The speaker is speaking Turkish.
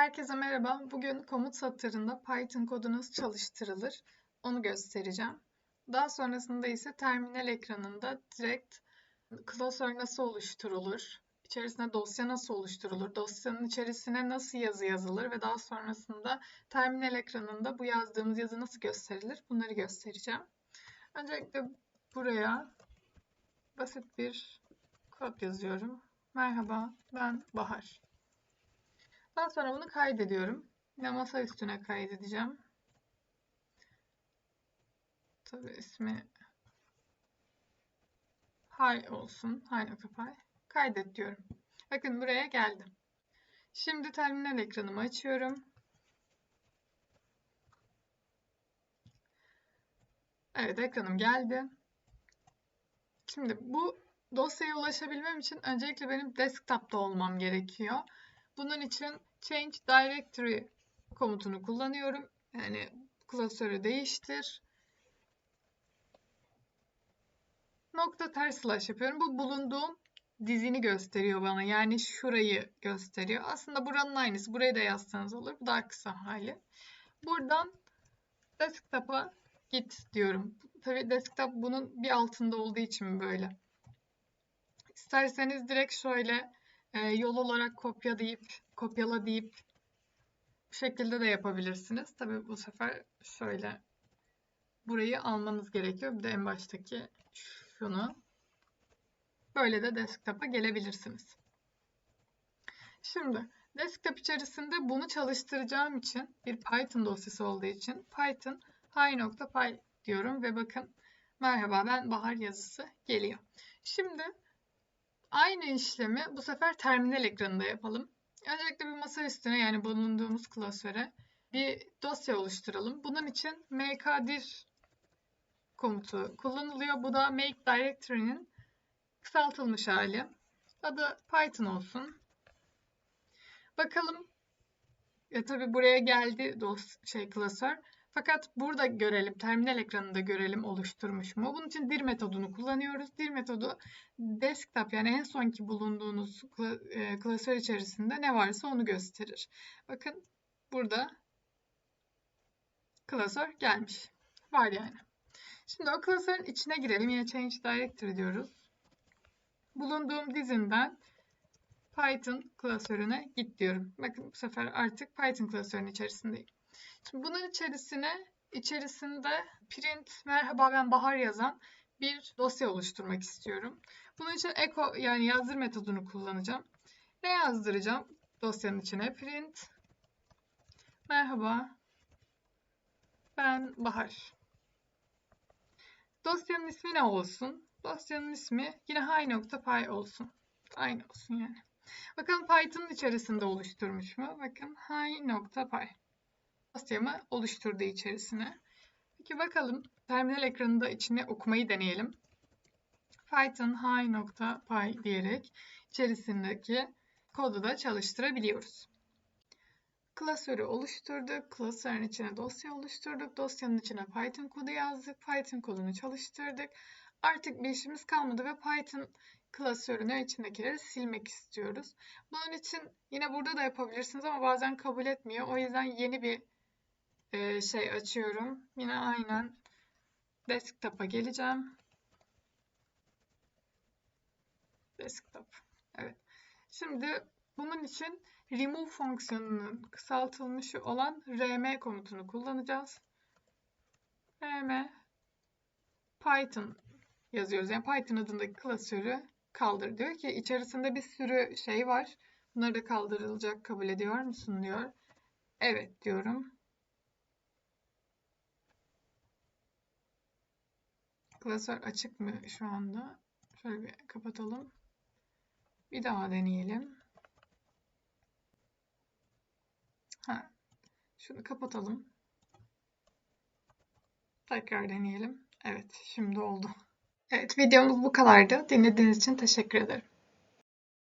Herkese merhaba. Bugün komut satırında Python kodu nasıl çalıştırılır onu göstereceğim. Daha sonrasında ise terminal ekranında direkt klasör nasıl oluşturulur, içerisine dosya nasıl oluşturulur, dosyanın içerisine nasıl yazı yazılır ve daha sonrasında terminal ekranında bu yazdığımız yazı nasıl gösterilir bunları göstereceğim. Öncelikle buraya basit bir kod yazıyorum. Merhaba ben Bahar. Daha sonra bunu kaydediyorum. Yine masa üstüne kaydedeceğim. Tabii ismi Hay olsun. Hay.py. Kaydet diyorum. Bakın buraya geldim. Şimdi terminal ekranımı açıyorum. Evet ekranım geldi. Şimdi bu dosyaya ulaşabilmem için öncelikle benim desktop'ta olmam gerekiyor. Bunun için change directory komutunu kullanıyorum. Yani klasörü değiştir. Nokta ters slash yapıyorum. Bu bulunduğum dizini gösteriyor bana. Yani şurayı gösteriyor. Aslında buranın aynısı. Burayı da yazsanız olur. Bu daha kısa hali. Buradan desktop'a git diyorum. Tabii desktop bunun bir altında olduğu için böyle. İsterseniz direkt şöyle e, yol olarak kopya deyip kopyala deyip bu şekilde de yapabilirsiniz. Tabi bu sefer şöyle burayı almanız gerekiyor. Bir de en baştaki şunu. Böyle de desktop'a gelebilirsiniz. Şimdi desktop içerisinde bunu çalıştıracağım için bir Python dosyası olduğu için Python hi.py diyorum ve bakın merhaba ben Bahar yazısı geliyor. Şimdi aynı işlemi bu sefer terminal ekranında yapalım. Öncelikle bir masa üstüne yani bulunduğumuz klasöre bir dosya oluşturalım. Bunun için mkdir komutu kullanılıyor. Bu da make directory'nin kısaltılmış hali. Adı Python olsun. Bakalım ya tabi buraya geldi dos şey klasör. Fakat burada görelim, terminal ekranında görelim oluşturmuş mu? Bunun için dir metodunu kullanıyoruz. Dir metodu desktop yani en sonki bulunduğunuz e, klasör içerisinde ne varsa onu gösterir. Bakın burada klasör gelmiş. Var yani. Şimdi o klasörün içine girelim. Yine change directory diyoruz. Bulunduğum dizinden Python klasörüne git diyorum. Bakın bu sefer artık Python klasörünün içerisindeyim. Şimdi bunun içerisine içerisinde print merhaba ben Bahar yazan bir dosya oluşturmak istiyorum. Bunun için echo yani yazdır metodunu kullanacağım. Ne yazdıracağım? Dosyanın içine print merhaba ben Bahar. Dosyanın ismi ne olsun? Dosyanın ismi yine hi.py olsun. Aynı olsun yani. Bakalım Python'ın içerisinde oluşturmuş mu? Bakın hi.py dosyamı oluşturdu içerisine. Peki bakalım terminal ekranında içine okumayı deneyelim. Python hi.py diyerek içerisindeki kodu da çalıştırabiliyoruz. Klasörü oluşturduk. Klasörün içine dosya oluşturduk. Dosyanın içine Python kodu yazdık. Python kodunu çalıştırdık. Artık bir işimiz kalmadı ve Python klasörünü içindekileri silmek istiyoruz. Bunun için yine burada da yapabilirsiniz ama bazen kabul etmiyor. O yüzden yeni bir e, şey açıyorum. Yine aynen desktop'a geleceğim. Desktop. Evet. Şimdi bunun için remove fonksiyonunun kısaltılmışı olan rm komutunu kullanacağız. rm python yazıyoruz. Yani python adındaki klasörü kaldır diyor ki içerisinde bir sürü şey var. Bunları da kaldırılacak kabul ediyor musun diyor. Evet diyorum. Klasör açık mı şu anda? Şöyle bir kapatalım. Bir daha deneyelim. Ha, şunu kapatalım. Tekrar deneyelim. Evet, şimdi oldu. Evet, videomuz bu kadardı. Dinlediğiniz için teşekkür ederim.